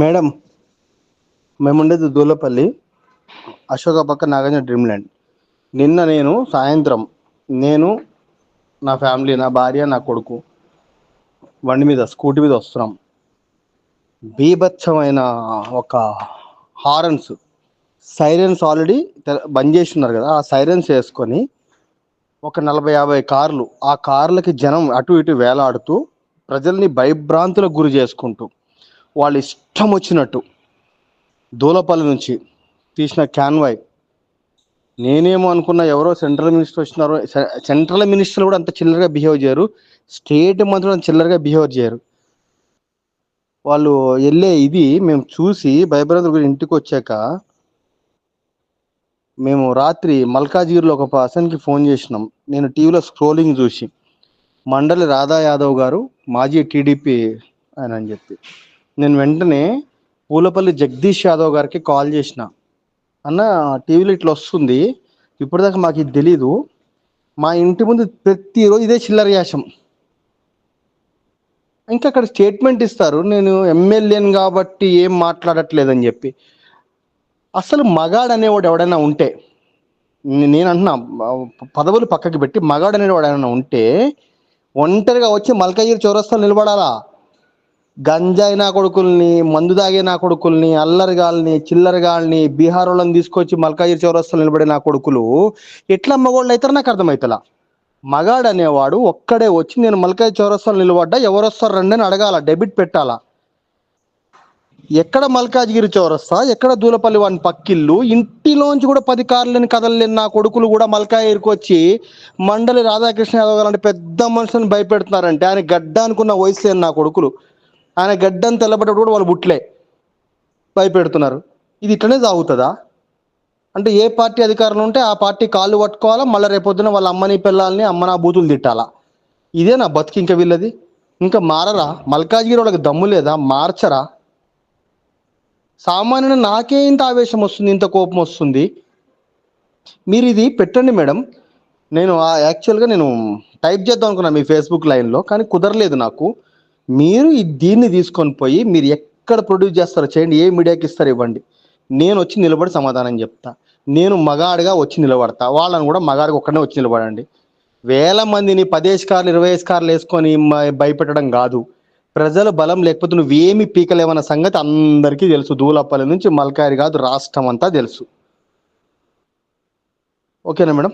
Madam మేము ఉండేది దూలపల్లి అశోక పక్క నాగార్జున డ్రీమ్ ల్యాండ్. నిన్న నేను సాయంత్రం నేను నా ఫ్యామిలీ నా భార్య నా కొడుకు బండి మీద స్కూటీ మీద వస్తున్నాం. బీభత్సమైన ఒక హారన్స్ సైరన్స్ ఆల్రెడీ బంద్ చేసి ఉన్నారు కదా ఆ సైరన్స్ వేసుకొని ఒక నలభై యాభై కార్లు ఆ కార్లకి జనం అటు ఇటు వేలాడుతూ ప్రజల్ని భయభ్రాంతులకు గురి చేసుకుంటూ వాళ్ళు ఇష్టం వచ్చినట్టు దూలపల్లి నుంచి తీసిన క్యాన్వాయ్. నేనేమో అనుకున్న ఎవరో సెంట్రల్ మినిస్టర్ వచ్చినారో సె- సెంట్రల్ మినిస్టర్ కూడా అంత చిల్లరగా బిహేవ్ చేయరు. స్టేట్ మంత్రులు అంత చిల్లరగా బిహేవ్ చేయరు. వాళ్ళు వెళ్ళే ఇది మేము చూసి భయభ్రాంతుల గురి ఇంటికి వచ్చాక మేము రాత్రి మల్కాజ్గిరిలో ఒక పర్సన్కి ఫోన్ చేసినాం. నేను టీవీలో స్క్రోలింగ్ చూసి మండలి రాధా యాదవ్ గారు మాజీ టీడీపీ ఆయన అని చెప్పి. నేను వెంటనే పూలపల్లి జగదీష్ యాదవ్ గారికి కాల్ చేసిన. అన్న టీవీలో ఇట్లా వస్తుంది. ఇప్పటిదాకా మాకు ఇది తెలీదు. మా ఇంటి ముందు ప్రతిరోజు ఇదే చిల్లర యాశం ఇంకా అక్కడ స్టేట్మెంట్ ఇస్తారు. నేను ఎమ్మెల్యేని కాబట్టి ఏం మాట్లాడట్లేదని చెప్పి. అసలు మగాడు అనేవాడు ఎవడైనా ఉంటే నేను అంటున్నా పదవులు పక్కకి పెట్టి మగాడు అనేవాడు ఎవడైనా ఉంటే ఒంటరిగా వచ్చి మల్కగిరి చౌరస్తాలు నిలబడాలా? గంజాయి నా కొడుకుల్ని మందు తాగే నా కొడుకుల్ని అల్లరిగాల్ని చిల్లరగాల్ని బీహార్ వాళ్ళని తీసుకొచ్చి మల్కాజిరి చౌరస్తలు నిలబడే నా కొడుకులు ఎట్లా మగోళ్ళు అవుతారు నాకు అర్థమవుతలా మగాడు అనేవాడు ఒక్కడే వచ్చి నేను మల్కాయి చౌరస్తాలు నిలబడ్డా ఎవరు వస్తారు రండి అని అడగాల డెబిట్ పెట్టాలా. ఎక్కడ మల్కాజ్గిరి చౌరస్తా ఎక్కడ దూలపల్లి వాని పక్కిల్లు ఇంటిలోంచి కూడా పది కార్లని కదలలేని నా కొడుకులు కూడా మల్కాయిరికి వచ్చి మండలి రాధాకృష్ణ యాదవ్ గారు అంటే పెద్ద మనుషులను భయపెడుతున్నారంటే ఆయన గడ్డ అనుకున్న వయసు లేని నా కొడుకులు. ఆయన గడ్డని తెల్లబడ్డప్పుడు కూడా వాళ్ళు బుట్లే భయపెడుతున్నారు. ఇది ఇట్లనే సాగుతుందా? అంటే ఏ పార్టీ అధికారంలో ఉంటే ఆ పార్టీ కాళ్ళు పట్టుకోవాలా మళ్ళీ రేపొద్దున వాళ్ళ అమ్మని పిల్లల్ని అమ్మ నా బూతులు తిట్టాలా? ఇదే నా బతికి ఇంకా వీళ్ళది? ఇంకా మారరా? మల్కాజ్గిరి వాళ్ళకి దమ్ము లేదా? మార్చరా? సామాన్యుడు నాకే ఇంత ఆవేశం వస్తుంది ఇంత కోపం వస్తుంది. మీరు ఇది పెట్టండి మేడం. నేను ఆ- యాక్చువల్గా నేను టైప్ చేద్దాం అనుకున్నా మీ ఫేస్బుక్ లైన్లో కానీ కుదరలేదు నాకు. మీరు ఈ దీన్ని తీసుకొని పోయి మీరు ఎక్కడ ప్రొడ్యూస్ చేస్తారో చేయండి ఏ మీడియాకి ఇస్తారో ఇవ్వండి. నేను వచ్చి నిలబడి సమాధానం చెప్తా. నేను మగాడిగా వచ్చి నిలబడతా. వాళ్ళని కూడా మగాడిగా ఒక్కడనే వచ్చి నిలబడండి. వేల మందిని పదేసి కార్లు ఇరవై ఐదు కార్లు వేసుకొని భయపెట్టడం కాదు. ప్రజల బలం లేకపోతే నువ్వేమి పీకలేవన్న సంగతి అందరికీ తెలుసు. దూలపల్లి నుంచి మల్కారి కాదు రాష్ట్రం అంతా తెలుసు. ఓకేనా మేడం?